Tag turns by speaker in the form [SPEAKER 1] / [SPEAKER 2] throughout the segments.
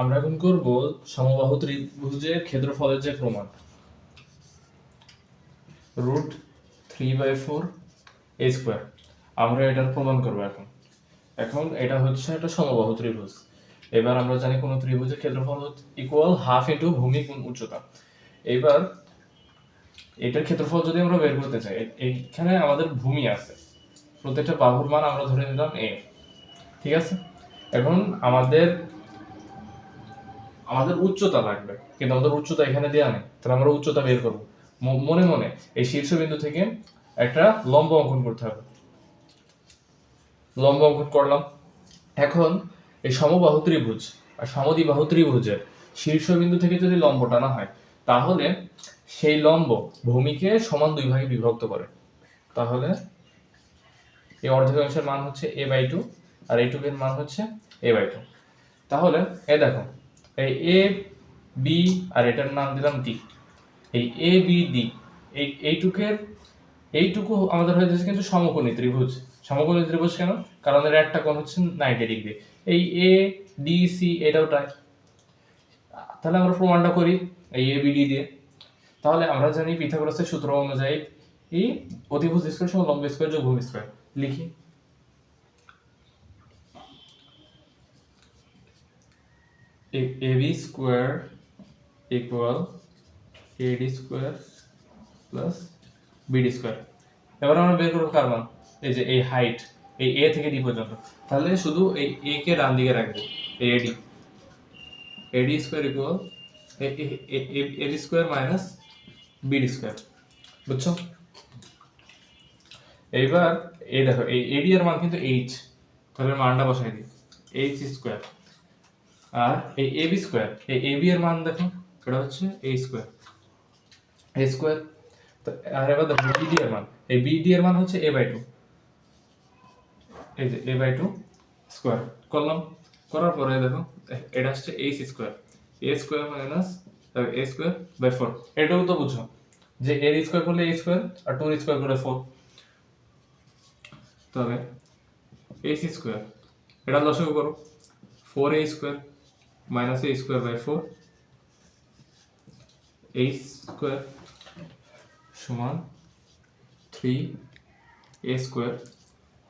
[SPEAKER 1] আমরা এখন করব সমবাহু ত্রিভুজের ক্ষেত্রফলের যে প্রমাণ। Root three by four A square আমরা এটার প্রমাণ করব এখন। এখন এটা হচ্ছে একটা সমবাহু ত্রিভুজ। এবার আমরা জানি কোনো ত্রিভুজের ক্ষেত্রফল ইকুয়াল হাফ ইন্টু ভূমি গুণ উচ্চতা। এবার এটার ক্ষেত্রফল যদি আমরা বের করতে চাই, এইখানে আমাদের ভূমি আছে। প্রত্যেকটা বাহুর মান আমরা ধরে নিলাম এ ঠিক আছে? এখন আমাদের আমাদের উচ্চতা লাগবে। কিন্তু আমাদের উচ্চতা এখানে দেওয়া নেই। তাহলে আমরা উচ্চতা বের করব। মনে মনে এই শীর্ষবিন্দু থেকে একটা লম্ব অঙ্কন করতে হবে। লম্ব অঙ্কন করলাম। এখন এই সমবাহু ত্রিভুজ আর সমদ্বিবাহু ত্রিভুজের শীর্ষবিন্দু থেকে যদি লম্ব টানা হয়, তাহলে সেই লম্ব ভূমিকে সমান দুই ভাগে বিভক্ত করে। তাহলে এই অর্ধেকাংশের মান হচ্ছে এ বাই টু আর এ এইটুকের মান হচ্ছে এ বাই টু। তাহলে এ দেখো এই এ বি আর এটার নাম দিলাম ডি এই এ বি ডি এই এইটুকের এইটুকু আমাদের হয়ে যাচ্ছে কিন্তু সমকোণী ত্রিভুজ। সমকোণী ত্রিভুজ কেন? কারণ এর একটা কোণ হচ্ছে নাইনটি ডিগ্রি এই এ ডি সি এটাও তাই। তাহলে আমরা প্রমাণটা করি এই এ বি ডি দিয়ে। তাহলে আমরা জানি পিথাগোরাসের সূত্র অনুযায়ী এই অতিভুজ স্কোয়ার সমান লম্ব স্কোয়ার যোগ ভূমি স্কোয়ার। লিখি। Ab square equal ad square plus bd square এবার আমরা বের করব কার এই যে এই হাইট এই a থেকে d পর্যন্ত। তাহলে শুধু এই a কে ডান দিকে রাখব, এই ad ad square equal ab square minus bd square বুঝছ? এইবার এই দেখো, এই ad এর মান কিন্তু h, তাহলে মানটা বসাই দিই। H স্কোয়ার আর এই এ বি স্কোয়ার এই এ বি এর মান দেখো এটা হচ্ছে এ স্কোয়ার এ স্কোয়ার তো আর এবার দেখো বিডি এর মান, এই বিডি এর মান হচ্ছে এ বাই টু এই যে এ বাই টু স্কোয়ার করলাম, করার পরে দেখো এটা হচ্ছে H square A square minus A square by four এটাও তো বুঝো, যে এর স্কোয়ার করলে এ স্কোয়ার আর টু স্কোয়ার করলে ফোর তবে এইচ স্কোয়ার এটা লসাগু করো four A square minus A square by four A square সমান three A square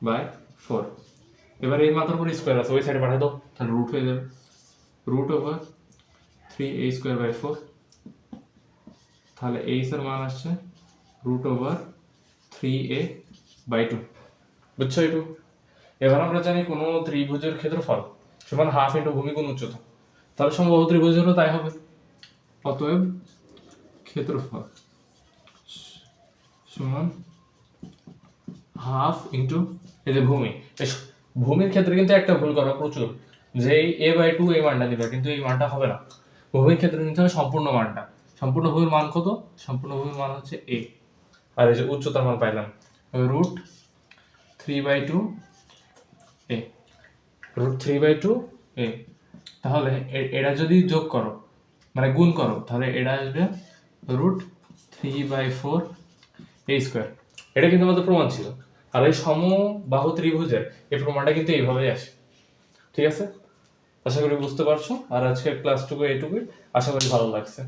[SPEAKER 1] by four এবার এই মাথার উপর স্কোয়ার আছে, ওই সাইডে পাঠিয়ে দাও, তাহলে রুট হয়ে যাবে। Root over three A square by four তাহলে এইচ এর মান আসছে root over three A by two বুঝছ এটু এবার আমরা জানি কোনো ত্রিভুজের ক্ষেত্রফল সমান হাফ ইন্টু ভূমি গুণ উচ্চতা। তাহলে সম্ভবত ত্রিভুজেরও তাই হবে। অতএব ক্ষেত্রফল সমান হাফ ইন্টু এই যে ভূমি। ভূমির ক্ষেত্রে কিন্তু একটা ভুল করা প্রচুর। যে এ বাই টু এই মানটা দিবে, কিন্তু এই মানটা হবে না। ভূমির ক্ষেত্রে নিতে হবে সম্পূর্ণ মানটা। সম্পূর্ণ ভূমির মান কত? সম্পূর্ণ ভূমির মান হচ্ছে এ আর এই যে উচ্চতার মান পাইলাম। Root three by two A root three by two A তাহলে এটা যদি যোগ করো মানে গুণ করো, তাহলে এটা আসবে রুট থ্রি বাই ফোর এই স্কোয়ার এটা কিন্তু আমাদের প্রমাণ ছিল। আর এই সমবাহু ত্রিভুজের এই প্রমাণটা কিন্তু এইভাবেই আসে। ঠিক আছে? আশা করি বুঝতে পারছ। আর আজকের ক্লাসটুকু এইটুকুই। আশা করি ভালো লাগছে।